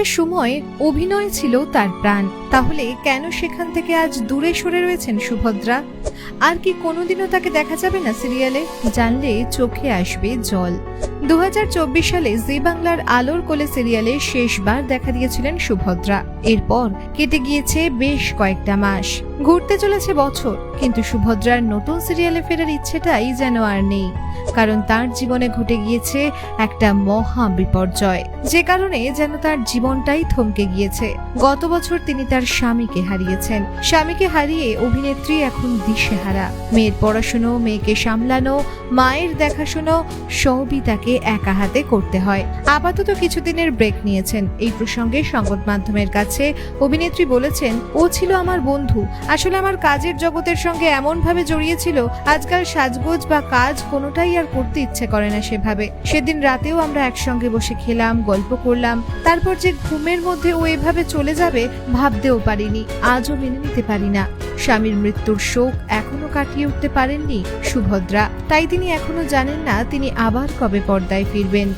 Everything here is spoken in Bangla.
একটা সময় অভিনয় ছিল তার প্রাণ। তাহলে কেন সেখান থেকে আজ দূরে সরে রয়েছেন সুভদ্রা? আর কি কোনোদিনও তাকে দেখা যাবে না সিরিয়ালে? জানলে চোখে আসবে জল। দু হাজার চব্বিশ সালে জি বাংলার আলোর কোলে সিরিয়ালে শেষবার দেখা দিয়েছিলেন সুভদ্রা। এরপর কেটে গিয়েছে বেশ কয়েকটা মাস। ঘুরতে চলেছে বছর, কিন্তু সুভদ্রার নতুন সিরিয়ালে ফেরার ইচ্ছেটাই যেন আর নেই। কারণ তার জীবনে ঘটে গিয়েছে একটা মহা বিপর্যয়। যে কারণে যেন তার জীবনটাই থমকে গিয়েছে। গত বছর তিনি তার স্বামীকে হারিয়েছেন। স্বামীকে হারিয়ে অভিনেত্রী এখন দিশেহারা। মেয়ের পড়াশুনো, মেয়েকে সামলানো, মায়ের দেখাশুনো, সবই তাকে একা হাতে করতে হয়। আপাতত কিছুদিনের ব্রেক নিয়েছেন। এই প্রসঙ্গে সংবাদ মাধ্যমের কাছে অভিনেত্রী বলেছেন, ও ছিল আমার বন্ধু। আসলে আমার কাজের জগতের সঙ্গে এমন ভাবে জড়িয়েছিল আজকাল সাজগোজ বা কাজ কোনোটাই আর করতে ইচ্ছে করে না সেভাবে। সেদিন রাতেও আমরা একসঙ্গে বসে খেলাম, গল্প করলাম। তারপর যে ঘুমের মধ্যে ও এভাবে চলে যাবে ভাবতেও পারিনি। আজও মেনে নিতে পারি না। স্বামীর মৃত্যুর শোক এখনও কাটিয়ে উঠতে পারেননি সুভদ্রা। তাই তিনি এখনও জানেন না তিনি আবার কবে পর্দায় ফিরবেন।